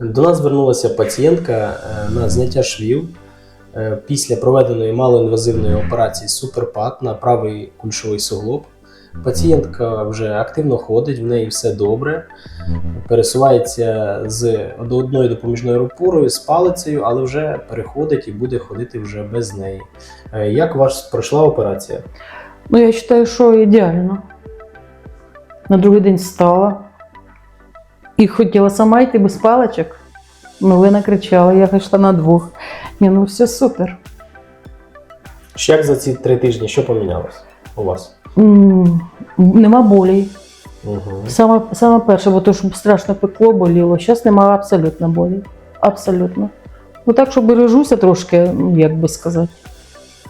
До нас звернулася пацієнтка е, на зняття швів е, після проведеної малоінвазивної операції Суперпад на правий кульшовий суглоб. Пацієнтка вже активно ходить, в неї все добре, пересувається з до одною допоміжною опорою з палицею, але вже переходить і буде ходити вже без неї. Е, Як вас пройшла операція? Ну, я вважаю, що ідеально. На другий день встала і хотіла сама йти без паличок. Ну, ви накричали, я йшла на двох. Ні, ну все супер. Що Як за ці три тижні що помінялось у вас? М, Нема болі. Угу. Саме, саме перше, бо то, щоб страшно пекло, боліло. Зараз немає абсолютно болі. Абсолютно. Ну так, що бережуся трошки, як би сказати.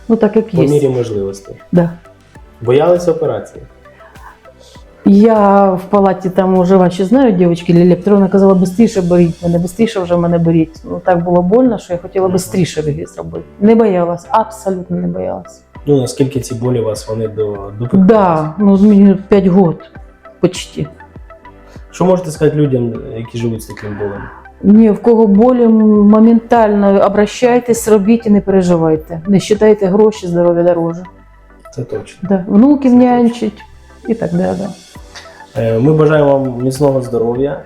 Ну, так як По є. мірі можливостей. Да. Боялися операції? Я в палаті там уже ваші знають, дівчатки, Лілія Петровна казала, швидше беріть мене, швидше вже мене беріть. Ну так було больно, що я хотіла швидше її зробити. Не боялась, абсолютно не боялась. Ну, наскільки ці болі вас вони до допекли? Да, ну мені 5 років почти. Що можете сказати людям, які живуть з таким болем? Ні, в кого болі моментально обращайтесь, робіть і не переживайте. Не вважайте гроші, здоров'я дороже. Це точно. Да. Внуків нянчить і так далі. Е, Ми бажаємо вам міцного здоров'я,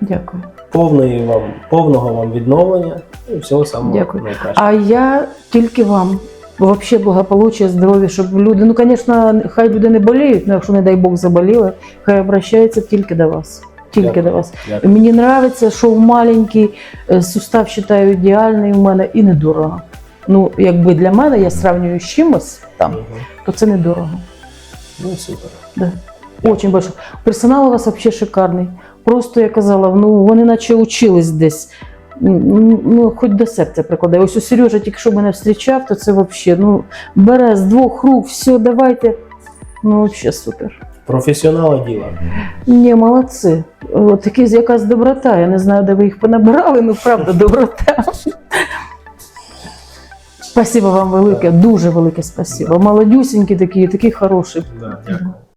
Дякую. повної вам, повного вам відновлення і всього самого Дякую. найкращого. А я тільки вам. Взагалі благополуччя, здоров'я, щоб люди, ну, звісно, хай люди не боліють, але якщо, не дай Бог, заболіли, хай обращаються тільки до вас. Тільки Дякую. до вас. Дякую. Мені подобається, що в маленький е, сустав вважаю ідеальний у мене і недорого. Ну, якби для мене я сравнюю з чимось там, Мгм. то це недорого. Ну, супер. Да. Очень большой. Персонал у вас вообще шикарний. Просто я казала, ну вони наче учились десь. Ну, хоч до серця прикладає. Ось у Сережа тільки що мене зустрічав, то це взагалі, ну, бере з двох рук, все, давайте. Ну, взагалі супер. Професіонали діла. Ні, молодці. От такі якась доброта. Я не знаю, де ви їх понабирали, ну правда, доброта. Спасибо вам велике, дуже велике спасибо. Молодюсінькі такі, такі хороші. Дякую.